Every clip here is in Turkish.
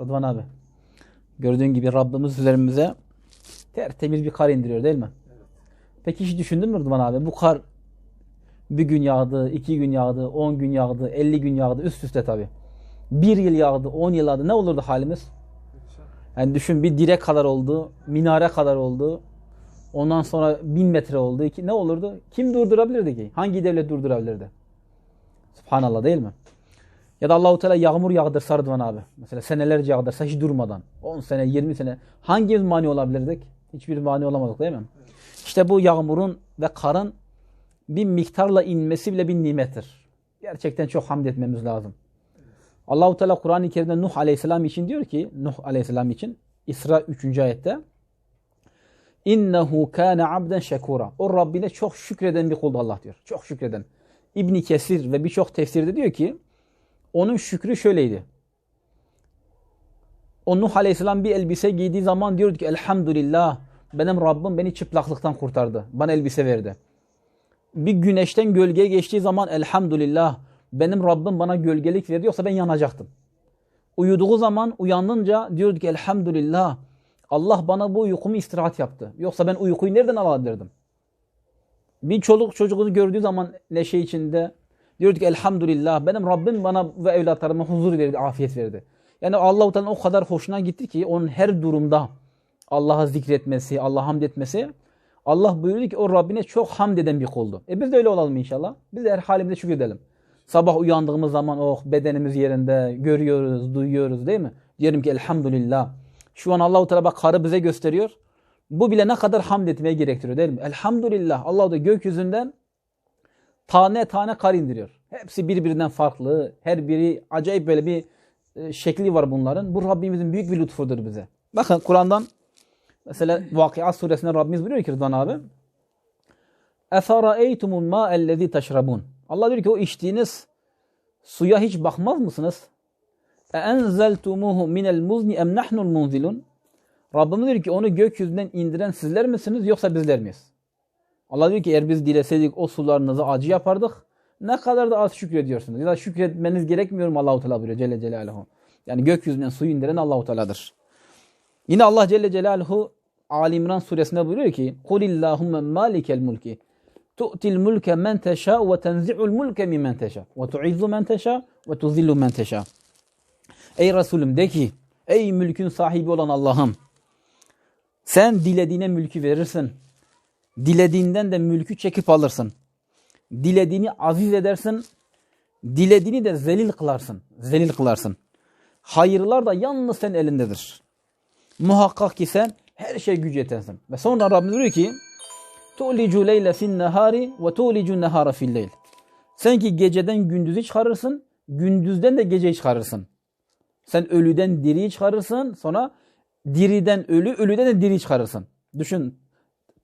Rıdvan abi. Gördüğün gibi Rabbimiz üzerimize tertemiz bir kar indiriyor değil mi? Peki hiç düşündün mü Rıdvan abi? Bu kar bir gün yağdı, iki gün yağdı, on gün yağdı, elli gün yağdı. Üst üste tabi. Bir yıl yağdı, on yıl yağdı. Ne olurdu halimiz? Yani düşün bir direk kadar oldu, minare kadar oldu. Ondan sonra bin metre oldu. Ne olurdu? Kim durdurabilirdi ki? Hangi devlet durdurabilirdi? Subhanallah değil mi? Ya da Allahu Teala yağmur yağdırsa Rıdvan abi. Mesela senelerce yağdırsa hiç durmadan. 10 sene, 20 sene. Hangimiz mani olabilirdik? Hiçbir mani olamadık değil mi? İşte bu yağmurun ve karın bir miktarla inmesi bile bir nimettir. Gerçekten çok hamd etmemiz lazım. Allahu Teala Kur'an-ı Kerim'de Nuh Aleyhisselam için diyor ki Nuh Aleyhisselam için İsra 3. ayette İnnehu kâne abden şekura. O Rabbine çok şükreden bir kuldu Allah diyor. Çok şükreden. İbni Kesir ve birçok tefsirde diyor ki onun şükrü şöyleydi. O Nuh Aleyhisselam bir elbise giydiği zaman diyordu ki elhamdülillah benim Rabbim beni çıplaklıktan kurtardı. Bana elbise verdi. Bir güneşten gölgeye geçtiği zaman elhamdülillah benim Rabbim bana gölgelik verdi yoksa ben yanacaktım. Uyuduğu zaman uyandınca diyordu ki elhamdülillah Allah bana bu uykumu istirahat yaptı. Yoksa ben uykuyu nereden alabilirdim? Bir çoluk çocuğunu gördüğü zaman neşe içinde diyordu ki elhamdülillah benim Rabbim bana ve evlatlarıma huzur verdi, afiyet verdi. Yani Allah-u o kadar hoşuna gitti ki onun her durumda Allah'a zikretmesi, Allah'a hamd etmesi Allah buyurdu ki o Rabbine çok hamd eden bir kuldu. E biz de öyle olalım inşallah. Biz de her halimizde şükredelim. Sabah uyandığımız zaman oh bedenimiz yerinde görüyoruz, duyuyoruz değil mi? Diyelim ki elhamdülillah. Şu an Allahu Teala bak karı bize gösteriyor. Bu bile ne kadar hamd etmeye gerektiriyor değil mi? Elhamdülillah. Allah da gökyüzünden tane tane kar indiriyor. Hepsi birbirinden farklı. Her biri acayip böyle bir e, şekli var bunların. Bu Rabbimizin büyük bir lütfudur bize. Bakın Kur'an'dan mesela Vakıa suresinde Rabbimiz buyuruyor ki Rıdvan abi. اَفَرَأَيْتُمُ الْمَاءَ الَّذ۪ي تَشْرَبُونَ Allah diyor ki o içtiğiniz suya hiç bakmaz mısınız? اَاَنْزَلْتُمُوهُ مِنَ الْمُزْنِ اَمْ نَحْنُ الْمُنْزِلُونَ Rabbimiz diyor ki onu gökyüzünden indiren sizler misiniz yoksa bizler miyiz? Allah diyor ki eğer biz dileseydik o sularınızı acı yapardık. Ne kadar da az şükrediyorsunuz. Ya da şükretmeniz gerekmiyor mu Allahu Teala buyuruyor Celle Celaluhu. Yani gökyüzünden suyu indiren Allahu Teala'dır. Yine Allah Celle Celaluhu Ali İmran suresinde buyuruyor ki: "Kul illahumme malikel mulki tu'til mulke men teşa ve tenzi'ul mulke mimmen teşa ve tu'izzu men teşa ve tuzillu men. Ey Resulüm de ki: "Ey mülkün sahibi olan Allah'ım, sen dilediğine mülkü verirsin. Dilediğinden de mülkü çekip alırsın. Dilediğini aziz edersin. Dilediğini de zelil kılarsın. Zelil kılarsın. Hayırlar da yalnız sen elindedir. Muhakkak ki sen her şey gücü yetensin. Ve sonra Rabbimiz diyor ki tu'licu leyle fin nehari ve tu'licu nehara fil leyl. Sen ki geceden gündüzü çıkarırsın, gündüzden de geceyi çıkarırsın. Sen ölüden diriyi çıkarırsın, sonra diriden ölü, ölüden de diri çıkarırsın. Düşün,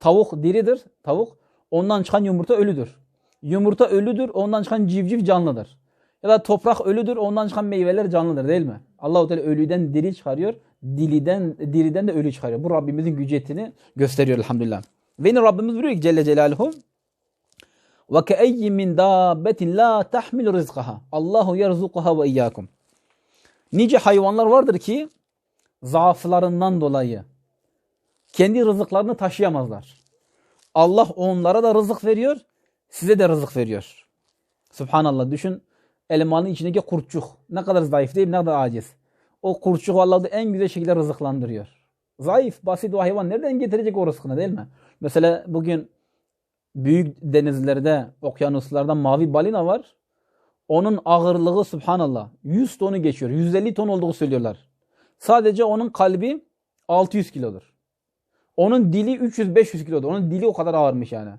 tavuk diridir, tavuk. Ondan çıkan yumurta ölüdür. Yumurta ölüdür, ondan çıkan civciv canlıdır. Ya da toprak ölüdür, ondan çıkan meyveler canlıdır değil mi? Allahu Teala ölüden diri çıkarıyor, diliden diriden de ölü çıkarıyor. Bu Rabbimizin gücetini gösteriyor elhamdülillah. Ve yine Rabbimiz buyuruyor ki Celle Celaluhu ve ke'eyyi min dabbetin la tahmil rizqaha. Allahu yerzukuha ve iyyakum. Nice hayvanlar vardır ki zaaflarından dolayı kendi rızıklarını taşıyamazlar. Allah onlara da rızık veriyor, size de rızık veriyor. Subhanallah düşün elmanın içindeki kurtçuk ne kadar zayıf değil ne kadar aciz. O kurtçuk Allah da en güzel şekilde rızıklandırıyor. Zayıf, basit o hayvan nereden getirecek o rızkını değil mi? Mesela bugün büyük denizlerde, okyanuslarda mavi balina var. Onun ağırlığı subhanallah 100 tonu geçiyor. 150 ton olduğu söylüyorlar. Sadece onun kalbi 600 kilodur. Onun dili 300-500 kilodur. Onun dili o kadar ağırmış yani.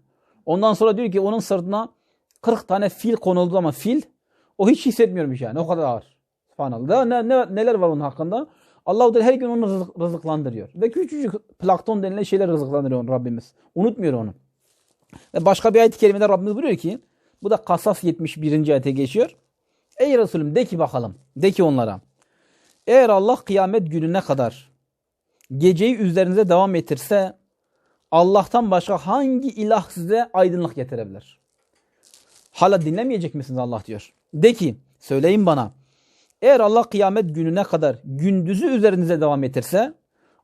Ondan sonra diyor ki onun sırtına 40 tane fil konuldu ama fil o hiç hissetmiyormuş yani. O kadar ağır. Subhanallah. Ne, ne, neler var onun hakkında? Allah her gün onu rızık, rızıklandırıyor. Ve küçücük plakton denilen şeyler rızıklandırıyor Rabbimiz. Unutmuyor onu. Ve başka bir ayet-i kerimede Rabbimiz buyuruyor ki bu da Kasas 71. ayete geçiyor. Ey Resulüm de ki bakalım. De ki onlara. Eğer Allah kıyamet gününe kadar geceyi üzerinize devam ettirse Allah'tan başka hangi ilah size aydınlık getirebilir? Hala dinlemeyecek misiniz Allah diyor. De ki söyleyin bana. Eğer Allah kıyamet gününe kadar gündüzü üzerinize devam ettirse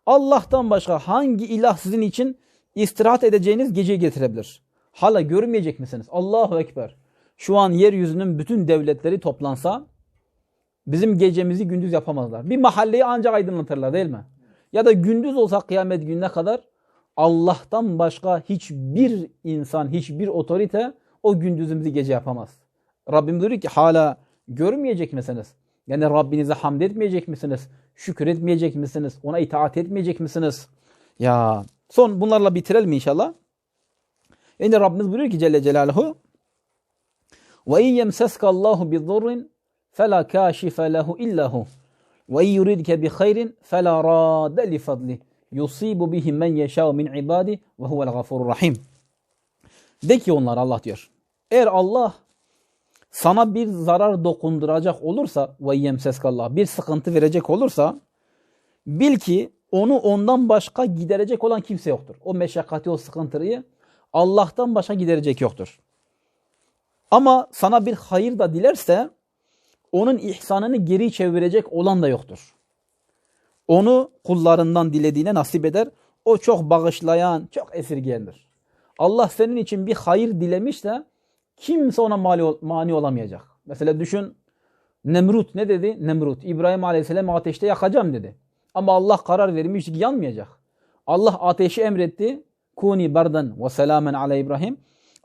Allah'tan başka hangi ilah sizin için istirahat edeceğiniz geceyi getirebilir? Hala görmeyecek misiniz? Allahu Ekber. Şu an yeryüzünün bütün devletleri toplansa bizim gecemizi gündüz yapamazlar. Bir mahalleyi ancak aydınlatırlar değil mi? Ya da gündüz olsa kıyamet gününe kadar Allah'tan başka hiçbir insan, hiçbir otorite o gündüzümüzü gece yapamaz. Rabbim diyor ki hala görmeyecek misiniz? Yani Rabbinize hamd etmeyecek misiniz? Şükür etmeyecek misiniz? Ona itaat etmeyecek misiniz? Ya son bunlarla bitirelim inşallah. Yani Rabbimiz buyuruyor ki Celle Celaluhu Allahu bi zurrin fela kashife lehu illa hu ve yuridke bi hayrin fela rade li fadli yusibu bihi men yeşâ min ibadi ve huvel gafurur rahim. De ki onlar Allah diyor. Eğer Allah sana bir zarar dokunduracak olursa ve yemseskallah bir sıkıntı verecek olursa bil ki onu ondan başka giderecek olan kimse yoktur. O meşakkati o sıkıntıyı Allah'tan başka giderecek yoktur. Ama sana bir hayır da dilerse onun ihsanını geri çevirecek olan da yoktur. Onu kullarından dilediğine nasip eder. O çok bağışlayan, çok esirgeyendir. Allah senin için bir hayır dilemişse kimse ona mani, mani olamayacak. Mesela düşün Nemrut ne dedi? Nemrut İbrahim Aleyhisselam ateşte yakacağım dedi. Ama Allah karar vermişti ki yanmayacak. Allah ateşi emretti. Kuni bardan ve selamen ala İbrahim.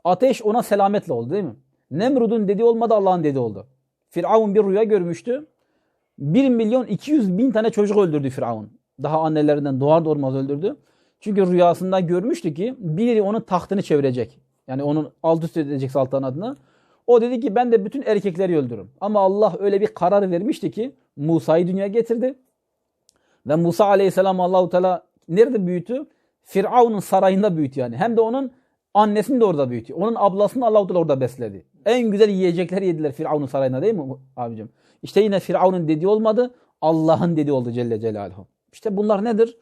Ateş ona selametle oldu değil mi? Nemrud'un dediği olmadı Allah'ın dediği oldu. Firavun bir rüya görmüştü. 1 milyon 200 bin tane çocuk öldürdü Firavun. Daha annelerinden doğar doğurmaz öldürdü. Çünkü rüyasında görmüştü ki biri onun tahtını çevirecek. Yani onun alt üst edecek saltanatını. O dedi ki ben de bütün erkekleri öldürürüm. Ama Allah öyle bir karar vermişti ki Musa'yı dünyaya getirdi. Ve Musa aleyhisselam Allahu Teala nerede büyüttü? Firavun'un sarayında büyüttü yani. Hem de onun annesini de orada büyüttü. Onun ablasını Allahu Teala orada besledi. En güzel yiyecekleri yediler Firavun'un sarayında değil mi abicim? İşte yine Firavun'un dediği olmadı. Allah'ın dediği oldu Celle Celaluhu. İşte bunlar nedir?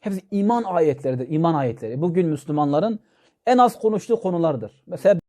Hepsi iman ayetleridir. iman ayetleri. Bugün Müslümanların en az konuştuğu konulardır. Mesela